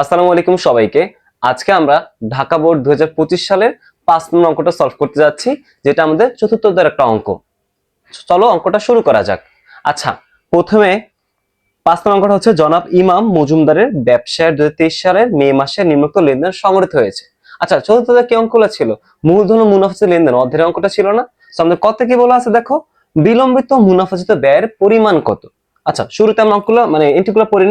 আসসালামু আলাইকুম সবাইকে। আজকে আমরা ঢাকা বোর্ড দুই হাজার পঁচিশ সালের পাঁচ নম্বর অঙ্কটা সলভ করতে যাচ্ছি, যেটা আমাদের চতুর্থ অধ্যায়ের একটা অঙ্ক। চলো অঙ্কটা শুরু করা যাক। আচ্ছা প্রথমে পাঁচ নম্বর অঙ্কটা হচ্ছে, জনাব ইমাম মজুমদারের ব্যবসায়ের দুই সালের মে মাসে নিম্নোক্ত লেনদেন সংগঠিত হয়েছে। আচ্ছা চতুর্থ কি অঙ্কগুলো ছিল? মূলধন ও মুনাফাজিত লেনদেন অধ্যায়ের অঙ্কটা ছিল না? আমাদের কত কি বলা আছে দেখো? বিলম্বিত মুনাফাজিত ব্যয়ের পরিমাণ কত? আচ্ছা শুরুতে আমরা অঙ্কগুলো মানে এন্ট্রিগুলো পড়ে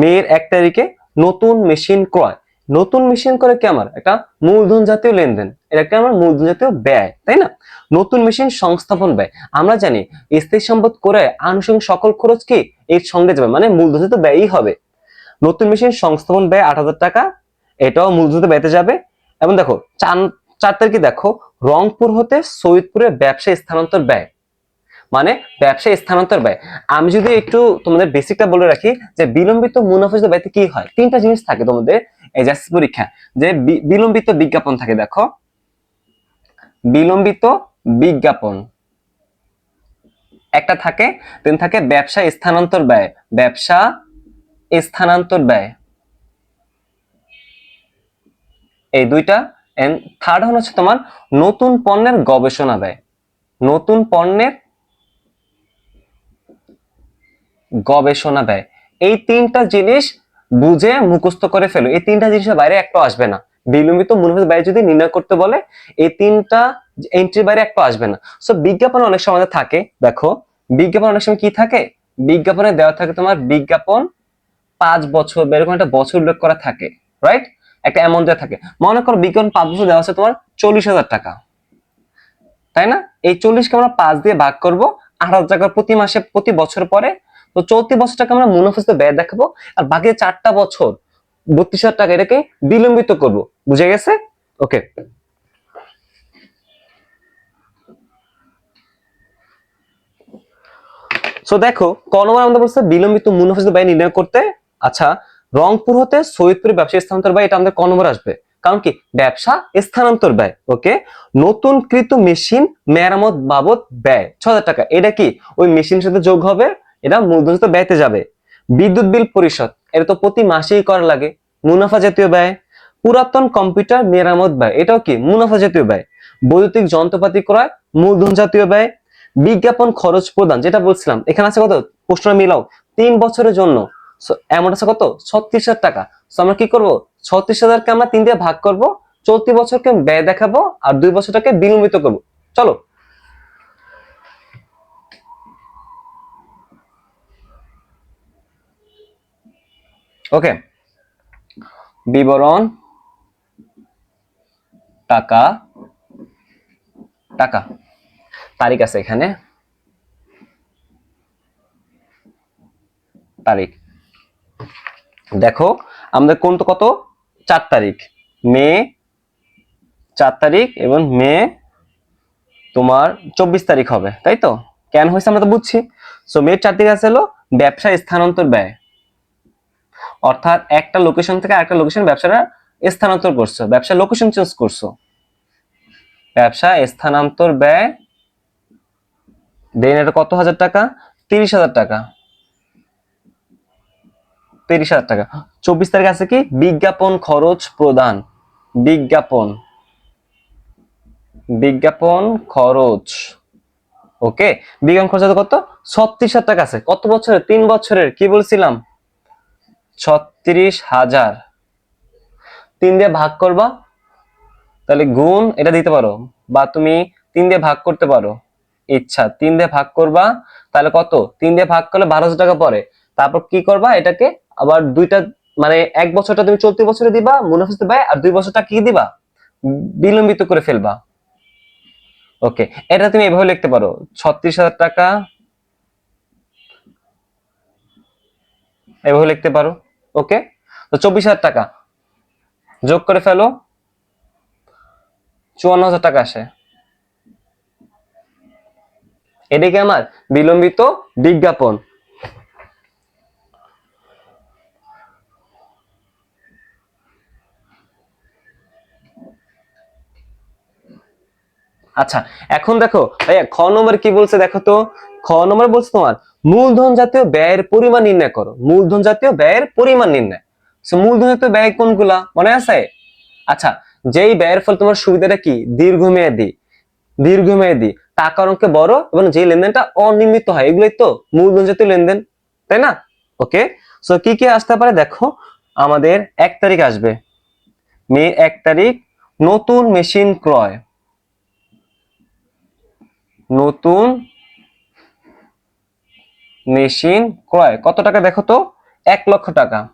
মেয়ের এক তারিখে নতুন মেশিন ক্রয়। নতুন মেশিন করে কি আমার? একটা মূলধন জাতীয় লেনদেন। এটা একটা আমার মূলধন জাতীয় ব্যয়, তাই না? নতুন মেশিন সংস্থাপন ব্যয়। আমরা জানি, স্থায়ী সম্পদ করে আনুষঙ্গিক সকল খরচ কি? এর সঙ্গে যাবে মানে মূলধন জাতীয় ব্যয়ই হবে। নতুন মেশিন সংস্থাপন ব্যয় আট হাজার টাকা, এটাও মূলধন ব্যয়তে যাবে। এবং দেখো চার চার তারিখে দেখো, রংপুর হতে সৈয়দপুরের ব্যবসা স্থানান্তর ব্যয়। মানে ব্যবসা স্থানান্তর ব্যয়। আমি যদি একটু তোমাদের বেসিকটা বলে রাখি, যে বিলম্বিত মুনাফা ব্যয়তে কি হয়? তিনটা জিনিস থাকে তোমাদের এই পরীক্ষা। যে বিলম্বিত বিজ্ঞাপন থাকে, দেখো। বিলম্বিত বিজ্ঞাপন। একটা থাকে, তিন থাকে ব্যবসা স্থানান্তর ব্যয়। ব্যবসা স্থানান্তর ব্যয়। এই দুইটা। এন্ড থার্ড হচ্ছে তোমার নতুন পণ্যের গবেষণা ব্যয়। নতুন পণ্যের গবেষণা ব্যয় এই তিনটা জিনিস বুঝে মুখস্থ করে ফেলো। এই তিনটা জিনিসের বাইরে একটা আসবে না। বিলম্বিত মুনাফার ব্যয় যদি নির্ণয় করতে বলে, এই তিনটা এন্ট্রির বাইরে একটা আসবে না। সো বিজ্ঞাপন অনেক সময় থাকে। দেখো, বিজ্ঞাপন অনেক সময় কি থাকে? বিজ্ঞাপনে দেওয়া থাকে তোমার বিজ্ঞাপন পাঁচ বছর এরকম একটা বছর উল্লেখ করা থাকে রাইট একটা অ্যামাউন্ট দেওয়া থাকে। মনে করো বিজ্ঞাপন পাঁচ বছর দেওয়া আছে তোমার চল্লিশ হাজার টাকা। তাই না? এই চল্লিশকে আমরা পাঁচ দিয়ে ভাগ করব। আট হাজার টাকা প্রতি মাসে, প্রতি বছর পরে তো চলতি বছরটাকে আমরা মুনাফাজিত ব্যয় দেখাবো, আর বাকি চারটা বছর বত্রিশ হাজার টাকা এটাকে বিলম্বিত করব। বুঝে গেছে? ওকে সো দেখো ক নম্বর আমাদের বলছে বিলম্বিত মুনাফাজিত ব্যয় নির্ণয় করতে। আচ্ছা রংপুর হতে সৈয়দপুরে ব্যবসা স্থানান্তর ব্যয়, এটা আমাদের ক নম্বর আসবে। কারণ কি? ব্যবসা, স্থানান্তর ব্যয় ওকে নতুন কৃত মেশিন মেরামত বাবদ ব্যয় ছ টাকা। এটা কি? ওই মেশিনের সাথে যোগ হবে এটা মূলধনিত ব্যয়তে যাবে। বিদ্যুৎ বিল পরিশোধ, এটা তো প্রতি মাসেই করা লাগে। মুনাফা জাতীয় ব্যয়, পুরাতন কম্পিউটার মেরামত ব্যয়, এটাও কি মুনাফা জাতীয় ব্যয়? বৈদ্যুতিক যন্ত্রপাতি ক্রয়, মূলধন জাতীয় ব্যয়, বিজ্ঞাপন খরচ প্রদান, যেটা বলছিলাম, এখানে আছে কত? প্রশ্ন মিলাও, তিন বছরের জন্য। এমন আছে কত? ছত্রিশ হাজার টাকা। তো আমরা কি করব? ছত্রিশ হাজারকে আমরা তিন দিয়ে ভাগ করব, চলতি বছরকে ব্যয় দেখাবো, আর দুই বছরটাকে বিলম্বিত করব। চলো ওকে বিবরণ, টাকা টাকা। তারিখ আছে এখানে। তারিখ। দেখো, আমাদের কোন কত? চার তারিখ। মে, চার তারিখ এবং মে তোমার চব্বিশ তারিখ হবে, তাই তো? কেন হয়েছে আমরা তো বুঝছি। সো মে চার তারিখ আছে হলো ব্যবসা স্থানান্তর ব্যয়। অর্থাৎ একটা লোকেশন থেকে আরেকটা লোকেশন ব্যবসাটা স্থানান্তর করছ, ব্যবসা লোকেশন চেঞ্জ করছ। ব্যবসা স্থানান্তর ব্যয়, দেন এটা কত হাজার টাকা? তিরিশ হাজার টাকা। তিরিশ হাজার টাকা। চব্বিশ তারিখ আছে কি? বিজ্ঞাপন খরচ প্রদান। বিজ্ঞাপন। বিজ্ঞাপন খরচ। ওকে বিজ্ঞাপন খরচ কত? ছত্রিশ হাজার টাকা আছে। কত বছরের? তিন বছরের। কি বলছিলাম? ছত্রিশ হাজার। তিন দিয়ে ভাগ করবা, তাহলে গুণ এটা দিতে পারো, বা তুমি তিন দিয়ে ভাগ করতে পারো, ইচ্ছা। তিন দিয়ে ভাগ করবা, তাহলে কত? তিন দিয়ে ভাগ করলে বারো হাজার টাকা পরে তারপর কি করবা? এটাকে আবার দুইটা মানে এক বছরটা তুমি চলতি বছরে দিবা মুনাফিস ব্যয় আর দুই বছরটা কি দিবা? বিলম্বিত করে ফেলবা। ওকে, এটা তুমি এভাবে লিখতে পারো, ছত্রিশ হাজার টাকা। এভাবে লিখতে পারো। ওকে তো চব্বিশ হাজার টাকা। যোগ করে ফেলো। চুয়ান্ন হাজার টাকা আসে। এদিকে আমার বিলম্বিত বিজ্ঞাপন। আচ্ছা এখন দেখো, ভাইয়া, খ নম্বর কি বলছে দেখো তো? খ নম্বর বলছে তোমার, মূলধন জাতীয় ব্যয়ের পরিমাণ নির্ণয় করো। মূলধন জাতীয় ব্যয়ের পরিমাণ নির্ণয়। সো মূলধনের তো ব্যয় কোনগুলা? মনে আছে? আচ্ছা যেই ব্যয়ের ফলে তোমার সুবিধাটা কি? দীর্ঘমেয়াদী। দীর্ঘমেয়াদী। টাকার অঙ্কে বড় এবং যে লেনদেনটা অনিয়মিত হয়, এগুলোই তো মূলধন জাতীয় লেনদেন, তাই না? ওকে সো কি কি আসতে পারে? দেখো, আমাদের এক তারিখ আসবে। মে এক তারিখ, নতুন মেশিন ক্রয়। নতুন মেশিন ক্রয়। কত টাকা দেখো তো? এক লক্ষ টাকা।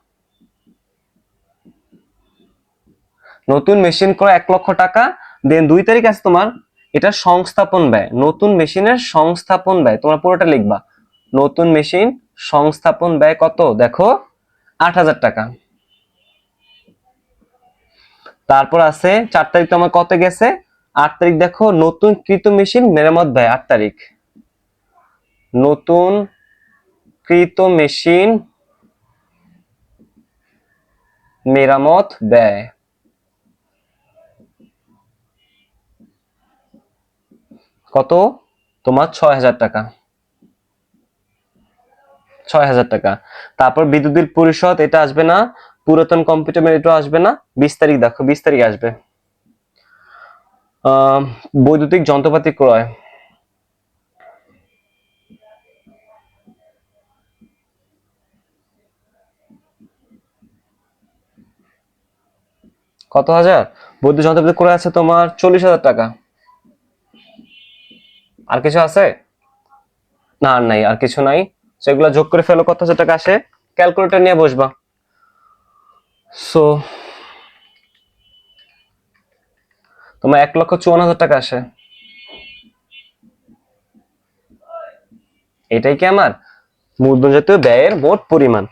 নতুন মেশিন ক্রয় এক লক্ষ টাকা। দেন দুই তারিখ আছে তোমার, এটা সংস্থাপন ব্যয়। নতুন মেশিনের সংস্থাপন ব্যয়। তোমরা পুরোটা লিখবা। নতুন মেশিন সংস্থাপন ব্যয় কত? দেখো, আট হাজার টাকা। তারপর আছে, চার তারিখ তোমার কত গেছে? আট তারিখ দেখো, নতুন কৃত মেশিন মেরামত ব্যয়, আট তারিখ। নতুন কৃত মেশিন মেরামত ব্যয়। কত? তোমার ছয় হাজার টাকা। ছয় হাজার টাকা। তারপর বিদ্যুৎ বিল পরিশোধ, এটা আসবে না। পুরাতন কম্পিউটার এটা আসবে না। বিশ তারিখ দেখো, বিশ তারিখ আসবে। বৈদ্যুতিক যন্ত্রপাতি ক্রয়। কত হাজার? বৈদ্যুতিক যন্ত্রপাতি ক্রয় আছে তোমার চল্লিশ হাজার টাকা। আর কিছু আছে? না, আর নাই, আর কিছু নাই। সেগুলো যোগ করে ফেলো, কত হাজার টাকা আসে? ক্যালকুলেটর নিয়ে বসবা। সো তোমার এক লক্ষ চুয়ান্ন হাজার টাকা আসে। এটাই কি আমার? মূলধন জাতীয় ব্যয়ের মোট পরিমাণ।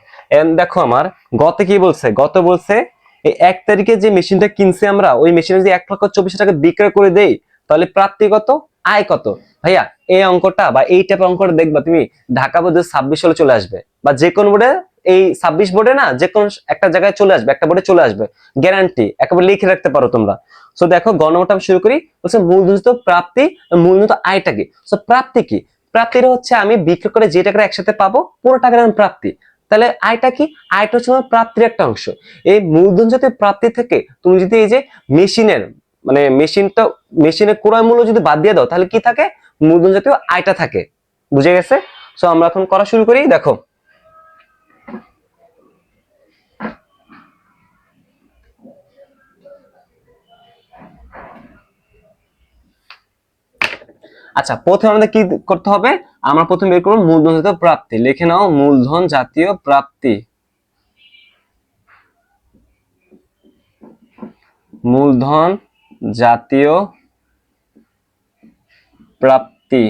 দেখো আমার, গতে কি বলছে? গত বলছে এই এক তারিখে যে মেশিনটা কিনছে আমরা, ওই মেশিনে যদি এক লক্ষ চব্বিশ টাকা বিক্রয় করে দেই, তাহলে প্রাপ্তি কত? আয় কত? ভাইয়া, এই অঙ্কটা বা এই টাইপের অঙ্কটা দেখবা তুমি ঢাকা বোর্ডে ছাব্বিশ সালে চলে আসবে বা যে কোনো বোর্ডে, এই ছাব্বিশ বোর্ডে না যে কোনো একটা জায়গায় চলে আসবে, একটা বোর্ডে চলে আসবে গ্যারান্টি একেবারে লিখে রাখতে পারো তোমরা। সো দেখো গণমোটা আমি শুরু করি, বলছে মূলধনিত প্রাপ্তি মূলধনিত আয়টা কি? সো প্রাপ্তি কি? প্রাপ্তিটা হচ্ছে আমি বিক্রি করে যে টাকাটা একসাথে পাবো, পুরো আমার প্রাপ্তি। তাহলে আয়টা কি? আয়টা হচ্ছে প্রাপ্তির একটা অংশ। এই মূলধন জাতীয় প্রাপ্তি থেকে তুমি যদি এই যে মেশিনের মানে মেশিনটা, মেশিনের ক্রয় মূল্য যদি বাদ দিয়ে দাও, তাহলে কি থাকে? মূলধন জাতীয় আয়টা থাকে। বুঝে গেছে? সো আমরা এখন করা শুরু করি। দেখো আচ্ছা প্রথমে আমাদের কি করতে হবে? আমরা প্রথমে বের করব মূলধন জাতীয় প্রাপ্তি। লিখে নাও মূলধন জাতীয় প্রাপ্তি। মূলধন জাতীয় প্রাপ্তি।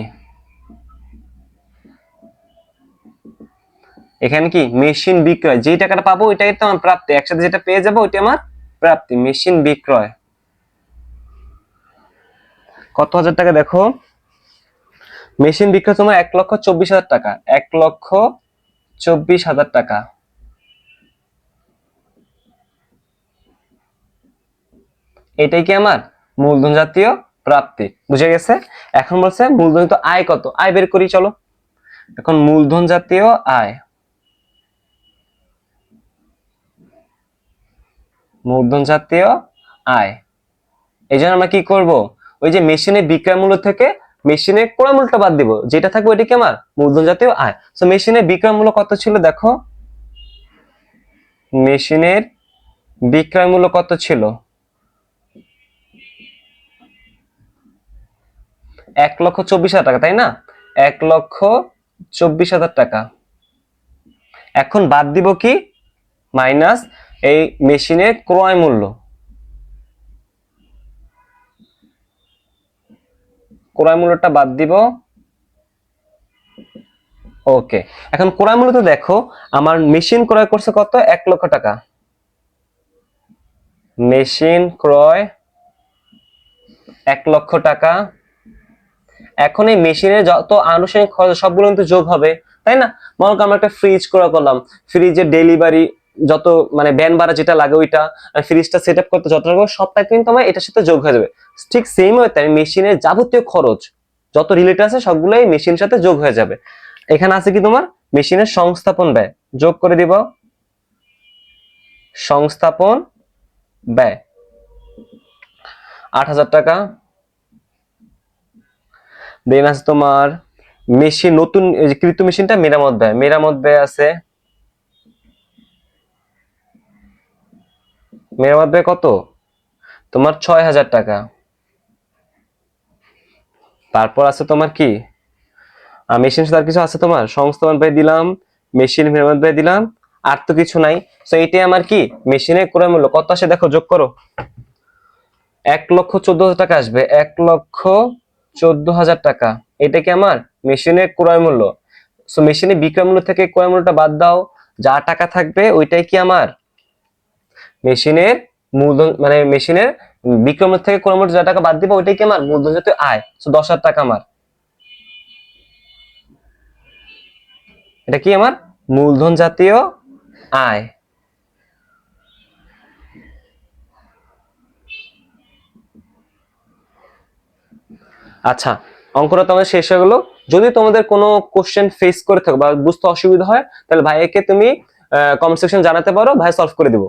এখানে কি? মেশিন বিক্রয়। যেই টাকাটা পাবো ওইটাই তো আমার প্রাপ্তি। একসাথে যেটা পেয়ে যাব ওইটা আমার প্রাপ্তি। মেশিন বিক্রয়। কত হাজার টাকা দেখো? মেশিন বিক্রয় তোমার এক লক্ষ চব্বিশ হাজার টাকা। এক লক্ষ চব্বিশ হাজার টাকা। এটাই কি আমার? মূলধন জাতীয় প্রাপ্তি। বুঝে গেছে? এখন বলছে মূলধন তো আয় কত? আয় বের করি, চলো। এখন মূলধন জাতীয় আয়। মূলধন জাতীয় আয়। এই জন্য আমরা কি করব? ওই যে মেশিনের বিক্রয় মূল্য থেকে মেশিনের ক্রয় মূল্যটা বাদ দিব। যেটা থাকবে ওইটা আমার মূলধন জাতীয় আয়। তো মেশিনের বিক্রয় মূল্য কত ছিল দেখো? মেশিনের বিক্রয় মূল্য কত ছিল? এক লক্ষ চব্বিশ হাজার টাকা, তাই না? এক লক্ষ চব্বিশ হাজার টাকা। এখন বাদ দিব কি? মাইনাস এই মেশিনের ক্রয় মূল্য। ক্রয় মূল্যটা বাদ দিব। ওকে, এখন ক্রয় মূল্য তো দেখো, আমার মেশিন ক্রয় করছে কত? এক লক্ষ টাকা। মেশিন ক্রয় এক লক্ষ টাকা। এখন এই মেশিনের যত আনুষঙ্গিক খরচ, সবগুলো কিন্তু যোগ হবে, তাই না? মনে করো আমরা একটা ফ্রিজ ক্রয় করলাম। ফ্রিজের ডেলিভারি যত মানে ব্যান বাড়া যেটা লাগে ওইটা ফ্রিজটা সেট আপ করতে যত লাগবে সবটা কিন্তু আমার এটার সাথে যোগ হয়ে যাবে। ঠিক সেম ওয়েতে আমি মেশিনের যাবতীয় খরচ, যত রিলেটেড আছে সবগুলোই মেশিনের সাথে যোগ হয়ে যাবে। এখানে আছে কি তোমার? মেশিনের সংস্থাপন ব্যয়। যোগ করে দিব। সংস্থাপন ব্যয়। আট হাজার টাকা। দেন আছে তোমার মেশিন নতুন কৃত মেশিনটা মেরামত ব্যয়। মেরামত ব্যয় আছে মেরামত ব্যয় কত? তোমার ছয় হাজার টাকা। তারপর আছে তোমার কি? মেশিন সাথে কিছু আছে তোমার? সংস্থাপন ব্যয় দিলাম মেশিন মেরামত ব্যয় দিলাম, আর তো কিছু নাই। তো এইটাই আমার কি? মেশিনের ক্রয় মূল্য। কত আসে দেখো, যোগ করো। এক লক্ষ চোদ্দ হাজার টাকা আসবে। এক লক্ষ চোদ্দ হাজার টাকা। এটা কি আমার? মেশিনের ক্রয় মূল্য। সো মেশিনের বিক্রয় মূল্য থেকে ক্রয় মূল্যটা বাদ দাও। যা টাকা থাকবে, ওইটাই কি আমার? মেশিনের মূলধন মানে মেশিনের বিক্রম থেকে ক্রয় মূল্য যা টাকা বাদ দিবে, ওইটাই কি আমার মূলধন জাতীয় আয়? সো দশ হাজার টাকা আমার। এটা কি আমার? মূলধন জাতীয় আয়। আচ্ছা অঙ্কটা তোমাদের শেষ হয়ে গেলো। যদি তোমাদের কোনো কোশ্চেন ফেস করে থাকো বা বুঝতে অসুবিধা হয়, তাহলে ভাইয়াকে তুমি কমেন্ট সেকশন জানাতে পারো ভাই সলভ করে দিব।